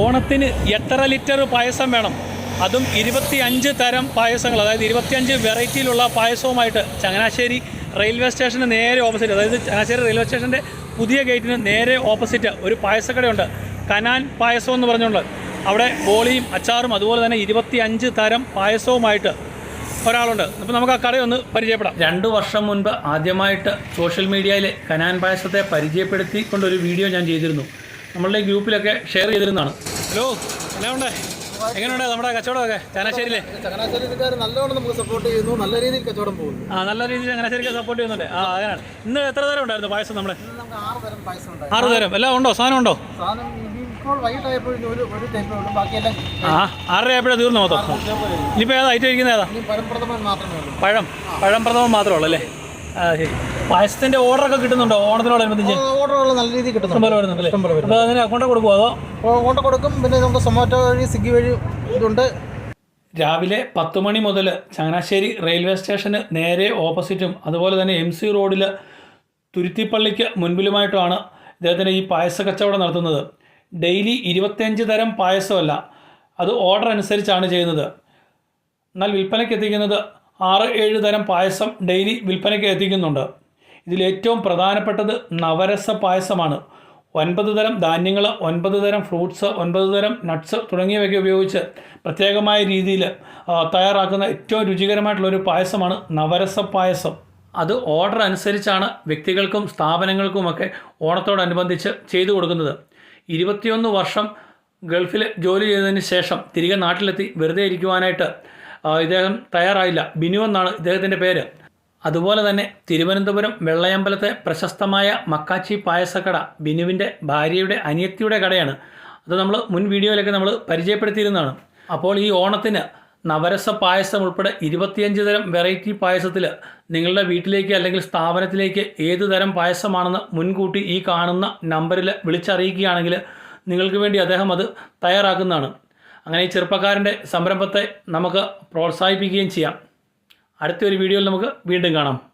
ഓണത്തിന് എത്ര ലിറ്റർ പായസം വേണം? അതും ഇരുപത്തി അഞ്ച് തരം പായസങ്ങൾ അതായത് ഇരുപത്തിയഞ്ച് വെറൈറ്റിയിലുള്ള പായസവുമായിട്ട് ചങ്ങനാശ്ശേരി റെയിൽവേ സ്റ്റേഷന് നേരെ ഓപ്പോസിറ്റ് അതായത് ചങ്ങനാശ്ശേരി റെയിൽവേ സ്റ്റേഷന്റെ പുതിയ ഗേറ്റിന് നേരെ ഓപ്പോസിറ്റ് ഒരു പായസക്കടയുണ്ട്. കനാൻ പായസം എന്ന് പറഞ്ഞുകൊണ്ട് അവിടെ ബോളിയും അച്ചാറും അതുപോലെ തന്നെ ഇരുപത്തി അഞ്ച് തരം പായസവുമായിട്ട് ഒരാളുണ്ട്. അപ്പോൾ നമുക്ക് ആ കടയൊന്ന് പരിചയപ്പെടാം. രണ്ട് വർഷം മുൻപ് ആദ്യമായിട്ട് സോഷ്യൽ മീഡിയയിൽ കനാൻ പായസത്തെ പരിചയപ്പെടുത്തിക്കൊണ്ടൊരു വീഡിയോ ഞാൻ ചെയ്തിരുന്നു. നമ്മളുടെ ഗ്രൂപ്പിലൊക്കെ ഷെയർ ചെയ്തിരുന്നതാണ്. ഹലോ എന്നാ ഉണ്ട്? എങ്ങനെയുണ്ട് നമ്മുടെ കച്ചവടമൊക്കെ? ചങ്ങനാശ്ശേരിയിലെ? ചങ്ങനാശ്ശേരിക്കാർ നല്ലോണം നമുക്ക് സപ്പോർട്ട് ചെയ്യുന്നു. നല്ല രീതിയിൽ കച്ചവടം പോകുന്നു. ആ നല്ല രീതിയിൽ ചങ്ങനാശ്ശേരിക്ക് സപ്പോർട്ട് ചെയ്യുന്നുണ്ട്. ആ അങ്ങനെയാണ്. ഇന്ന് എത്ര തരം ഉണ്ടായിരുന്നു പായസം നമ്മുടെ ഇന്ന് നമുക്ക് ആറ് തരം എല്ലാം ഉണ്ടോ? സാധനം ഉണ്ടോ? സാധനം ഇനി ഇപ്പോൾ വൈകിട്ടായപ്പോഴും ഒരു ഒരു ടൈപ്പേ ഉള്ളൂ. ബാക്കിയെല്ലാം ആ ആറര ആയപ്പോഴേ തീർന്നു മൊത്തം. ഇനിയിപ്പോൾ ഏതാ? ഐറ്റം ഇരിക്കുന്നത് ഏതാ? പഴം പഴം. പ്രഥമം മാത്രമേ ഉള്ളൂ അല്ലേ? ആ ഓർഡർ ഒക്കെ കിട്ടുന്നുണ്ടോ? ഓണത്തിനോടനുബന്ധിച്ച് ഓർഡറുകൾ നല്ല രീതിയിൽ കിട്ടുന്നുണ്ട്. അപ്പോൾ അതിന് അക്കൗണ്ട് കൊടുക്കുമോ അതോ? ഓർഡർ കൊടുക്കും. പിന്നെ നമുക്ക് സൊമാറ്റോ വഴി സ്വിഗ്ഗി വഴി ഇതുണ്ട്. രാവിലെ പത്ത് മണി മുതൽ ചങ്ങനാശ്ശേരി റെയിൽവേ സ്റ്റേഷന് നേരെ ഓപ്പോസിറ്റും അതുപോലെ തന്നെ എം സി റോഡിൽ തുരുത്തിപ്പള്ളിക്ക് മുൻപിലുമായിട്ടുമാണ് ഇദ്ദേഹത്തിന്റെ ഈ പായസ കച്ചവടം നടത്തുന്നത്. ഡെയിലി ഇരുപത്തിയഞ്ച് തരം പായസമല്ല അത് ഓർഡർ അനുസരിച്ചാണ് ചെയ്യുന്നത്. എന്നാൽ വിൽപ്പനയ്ക്ക് എത്തിക്കുന്നത് ആറ് ഏഴ് തരം പായസം ഡെയിലി വിൽപ്പനയ്ക്ക് എത്തിക്കുന്നുണ്ട്. ഇതിലേറ്റവും പ്രധാനപ്പെട്ടത് നവരസ പായസമാണ്. ഒൻപത് തരം ധാന്യങ്ങൾ ഒൻപത് തരം ഫ്രൂട്ട്സ് ഒൻപത് തരം നട്ട്സ് തുടങ്ങിയവയൊക്കെ ഉപയോഗിച്ച് പ്രത്യേകമായ രീതിയിൽ തയ്യാറാക്കുന്ന ഏറ്റവും രുചികരമായിട്ടുള്ള ഒരു പായസമാണ് നവരസ പായസം. അത് ഓർഡർ അനുസരിച്ചാണ് വ്യക്തികൾക്കും സ്ഥാപനങ്ങൾക്കുമൊക്കെ ഓണത്തോടനുബന്ധിച്ച് ചെയ്തു കൊടുക്കുന്നത്. ഇരുപത്തിയൊന്ന് വർഷം ഗൾഫിൽ ജോലി ചെയ്തതിന് ശേഷം തിരികെ നാട്ടിലെത്തി വെറുതെ ഇരിക്കുവാനായിട്ട് ഇദ്ദേഹം തയ്യാറായില്ല. ബിനു എന്നാണ് ഇദ്ദേഹത്തിന്റെ പേര്. അതുപോലെ തന്നെ തിരുവനന്തപുരം വെള്ളയമ്പലത്തെ പ്രശസ്തമായ മക്കാച്ചി പായസക്കട ബിനുവിന്റെ ഭാര്യയുടെ അനിയത്തിയുടെ കടയാണ്. അത് നമ്മൾ മുൻ വീഡിയോയിലൊക്കെ നമ്മൾ പരിചയപ്പെടുത്തിയിരുന്നതാണ്. അപ്പോൾ ഈ ഓണത്തിന് നവരസ പായസം ഉൾപ്പെടെ ഇരുപത്തിയഞ്ച് തരം വെറൈറ്റി പായസത്തിൽ നിങ്ങളുടെ വീട്ടിലേക്ക് അല്ലെങ്കിൽ സ്ഥാപനത്തിലേക്ക് ഏത് തരം പായസമാണെന്ന് മുൻകൂട്ടി ഈ കാണുന്ന നമ്പറിൽ വിളിച്ചറിയിക്കുകയാണെങ്കിൽ നിങ്ങൾക്ക് വേണ്ടി അദ്ദേഹം അത് തയ്യാറാക്കുന്നതാണ്. അങ്ങനെ ഈ ചെറുപ്പക്കാരന്റെ സംരംഭത്തെ നമുക്ക് പ്രോത്സാഹിപ്പിക്കുകയും ചെയ്യാം. അടുത്തൊരു വീഡിയോയിൽ നമുക്ക് വീണ്ടും കാണാം.